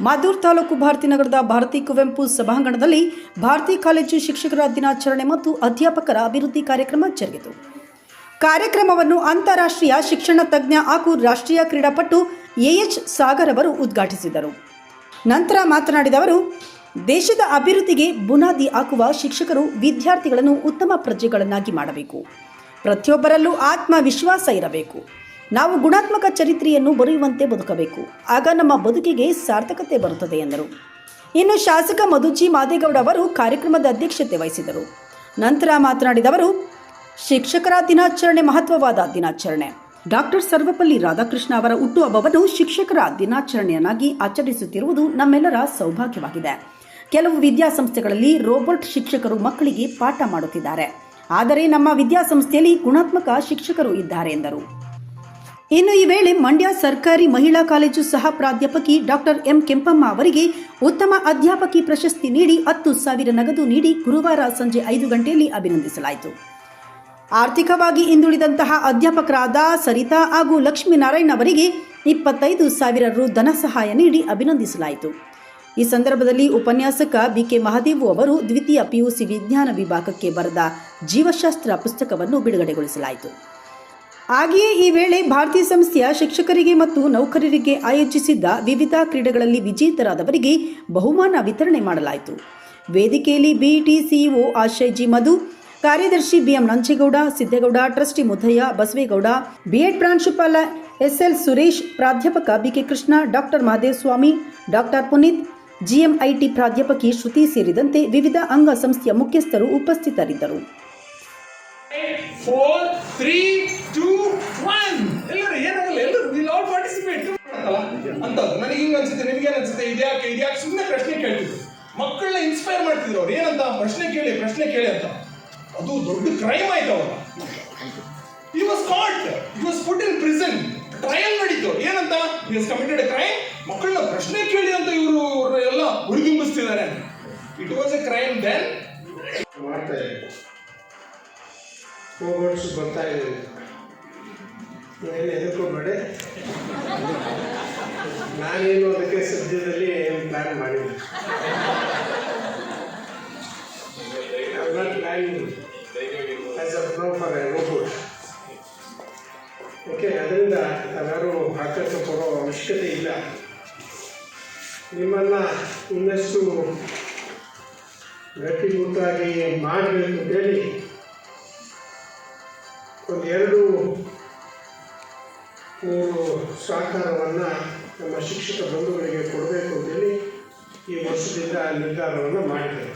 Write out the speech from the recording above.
ಮಾದೂರ್ ತಾಲೂಕು ಭಾರತಿ ನಗರದ ಭಾರತಿ ಕುವೆಂಪು ಸಭಾಂಗಣದಲ್ಲಿ ಭಾರತಿ ಕಾಲೇಜು ಶಿಕ್ಷಕರ ದಿನಾಚರಣೆ ಮತ್ತು ಅಧ್ಯಾಪಕರ ಅಭಿವೃದ್ಧಿ ಕಾರ್ಯಕ್ರಮ ಜರುಗಿತು. ಕಾರ್ಯಕ್ರಮವನ್ನು ಅಂತಾರಾಷ್ಟ್ರೀಯ ಶಿಕ್ಷಣ ತಜ್ಞ ಹಾಗೂ ರಾಷ್ಟ್ರೀಯ ಕ್ರೀಡಾಪಟು ಎಎಚ್ ಸಾಗರ್ ಅವರು ಉದ್ಘಾಟಿಸಿದರು. ನಂತರ ಮಾತನಾಡಿದ ಅವರು, ದೇಶದ ಅಭಿವೃದ್ಧಿಗೆ ಬುನಾದಿ ಹಾಕುವ ಶಿಕ್ಷಕರು ವಿದ್ಯಾರ್ಥಿಗಳನ್ನು ಉತ್ತಮ ಪ್ರಜೆಗಳನ್ನಾಗಿ ಮಾಡಬೇಕು. ಪ್ರತಿಯೊಬ್ಬರಲ್ಲೂ ಆತ್ಮವಿಶ್ವಾಸ ಇರಬೇಕು. ನಾವು ಗುಣಾತ್ಮಕ ಚರಿತ್ರೆಯನ್ನು ಬರೆಯುವಂತೆ ಬದುಕಬೇಕು. ಆಗ ನಮ್ಮ ಬದುಕಿಗೆ ಸಾರ್ಥಕತೆ ಬರುತ್ತದೆ ಎಂದರು. ಇನ್ನು ಶಾಸಕ ಮಧುಜಿ ಮಾದೇಗೌಡ ಅವರು ಕಾರ್ಯಕ್ರಮದ ಅಧ್ಯಕ್ಷತೆ ವಹಿಸಿದರು ನಂತರ ಮಾತನಾಡಿದ ಅವರು ಶಿಕ್ಷಕರ ದಿನಾಚರಣೆ ಮಹತ್ವವಾದ ದಿನಾಚರಣೆ. ಡಾಕ್ಟರ್ ಸರ್ವಪಲ್ಲಿ ರಾಧಾಕೃಷ್ಣ ಅವರ ಹುಟ್ಟುಹಬ್ಬವನ್ನು ಶಿಕ್ಷಕರ ದಿನಾಚರಣೆಯನ್ನಾಗಿ ಆಚರಿಸುತ್ತಿರುವುದು ನಮ್ಮೆಲ್ಲರ ಸೌಭಾಗ್ಯವಾಗಿದೆ. ಕೆಲವು ವಿದ್ಯಾಸಂಸ್ಥೆಗಳಲ್ಲಿ ರೋಬೋಟ್ ಶಿಕ್ಷಕರು ಮಕ್ಕಳಿಗೆ ಪಾಠ ಮಾಡುತ್ತಿದ್ದಾರೆ. ಆದರೆ ನಮ್ಮ ವಿದ್ಯಾಸಂಸ್ಥೆಯಲ್ಲಿ ಗುಣಾತ್ಮಕ ಶಿಕ್ಷಕರು ಇದ್ದಾರೆ ಎಂದರು. ಇನ್ನು ಈ ವೇಳೆ ಮಂಡ್ಯ ಸರ್ಕಾರಿ ಮಹಿಳಾ ಕಾಲೇಜು ಸಹ ಪ್ರಾಧ್ಯಾಪಕಿ ಡಾಕ್ಟರ್ ಎಂ ಕೆಂಪಮ್ಮ ಅವರಿಗೆ ಉತ್ತಮ ಅಧ್ಯಾಪಕಿ ಪ್ರಶಸ್ತಿ ನೀಡಿ ಹತ್ತು ಸಾವಿರ ನಗದು ನೀಡಿ ಗುರುವಾರ ಸಂಜೆ ಐದು ಗಂಟೆಯಲ್ಲಿ ಅಭಿನಂದಿಸಲಾಯಿತು. ಆರ್ಥಿಕವಾಗಿ ಹಿಂದುಳಿದಂತಹ ಅಧ್ಯಾಪಕರಾದ ಸರಿತಾ ಹಾಗೂ ಲಕ್ಷ್ಮೀನಾರಾಯಣ್ ಅವರಿಗೆ ಇಪ್ಪತ್ತೈದು ಸಾವಿರ ರು ಧನ ಸಹಾಯ ನೀಡಿ ಅಭಿನಂದಿಸಲಾಯಿತು. ಈ ಸಂದರ್ಭದಲ್ಲಿ ಉಪನ್ಯಾಸಕ ಬಿಕೆ ಮಹದೇವು ಅವರು ದ್ವಿತೀಯ ಪಿಯುಸಿ ವಿಜ್ಞಾನ ವಿಭಾಗಕ್ಕೆ ಬರೆದ ಜೀವಶಾಸ್ತ್ರ ಪುಸ್ತಕವನ್ನು ಬಿಡುಗಡೆಗೊಳಿಸಲಾಯಿತು. ಹಾಗೆಯೇ ಈ ವೇಳೆ ಭಾರತೀಯ ಸಂಸ್ಥೆಯ ಶಿಕ್ಷಕರಿಗೆ ಮತ್ತು ನೌಕರರಿಗೆ ಆಯೋಜಿಸಿದ್ದ ವಿವಿಧ ಕ್ರೀಡೆಗಳಲ್ಲಿ ವಿಜೇತರಾದವರಿಗೆ ಬಹುಮಾನ ವಿತರಣೆ ಮಾಡಲಾಯಿತು. ವೇದಿಕೆಯಲ್ಲಿ ಬಿಇಟಿ ಸಿಇಒ ಆಶಯ್ ಜಿ ಮಧು, ಕಾರ್ಯದರ್ಶಿ BM Nanchegowda Siddegowda, trustee Muddayya Basavegowda, BEd ಪ್ರಾಂಶುಪಾಲ ಎಸ್ಎಲ್ ಸುರೇಶ್, ಪ್ರಾಧ್ಯಾಪಕ BK Krishna, doctor Mahadevaswamy doctor Puneeth GMIT ಪ್ರಾಧ್ಯಾಪಕಿ Shruti ಸೇರಿದಂತೆ ವಿವಿಧ ಅಂಗ ಸಂಸ್ಥೆಯ ಮುಖ್ಯಸ್ಥರು ಉಪಸ್ಥಿತರಿದ್ದರು. ನಿಮ್ಗೆ ಇದೆ ಯಾಕೆ ಇದ್ಯಾಕೆ ಇದ್ಯಾಕೆ ಸುಮ್ಮನೆ ಪ್ರಶ್ನೆ ಕೇಳ್ತಿದ್ರು. ಮಕ್ಕಳನ್ನ ಇನ್ಸ್ಪೈರ್ ಮಾಡ್ತಿದ್ರು ಅವ್ರು. ಏನಂತ? ಪ್ರಶ್ನೆ ಕೇಳಿ ಪ್ರಶ್ನೆ ಕೇಳಿ ಅಂತ. ಅದು ದೊಡ್ಡ ಕ್ರೈಮ್ ಆಯ್ತು ಅವರ he was caught he was put in prison trial ನಡೀತು. ಏನಂತ? ಇಸ್ ಕಮಿಟೆಡ್ ಕ್ರೈಮ್ ಮಕ್ಕಳನ್ನ ಪ್ರಶ್ನೆ ಕೇಳಿ ಅಂತ ಇವರು ಎಲ್ಲ ಹುರಿದುಂಬಿಸ್ತಿದ್ದಾರೆ. It was a crime then ಮಾಡ್ತಾ ಇದೆ ಬರ್ತಾ ಇದ್ದೀವಿ ಏನು ಹೆದರ್ಕೋಬೇಡಿ ನಾನೇನು ಅದಕ್ಕೆ ಸದ್ಯದಲ್ಲಿ ಏನು ಪ್ಲ್ಯಾನ್ ಮಾಡಿಲ್ಲ. Planning as of now for a okay ಅದರಿಂದ ಯಾರು ಆಕರ್ಷ ಕೊಡೋ ಅವಶ್ಯಕತೆ ಇಲ್ಲ. ನಿಮ್ಮನ್ನು ಇನ್ನಷ್ಟು ಗಟ್ಟಿಮುಟ್ಟಾಗಿ ಮಾಡಬೇಕು ಅಂತೇಳಿ ಸಹಕಾರವನ್ನು ನಮ್ಮ ಶಿಕ್ಷಕ ಬಂಧುಗಳಿಗೆ ಕೊಡಬೇಕು ಅಂತೇಳಿ ಈ ವರ್ಷದಿಂದ ನಿರ್ಧಾರವನ್ನು ಮಾಡಿದ್ದೇವೆ.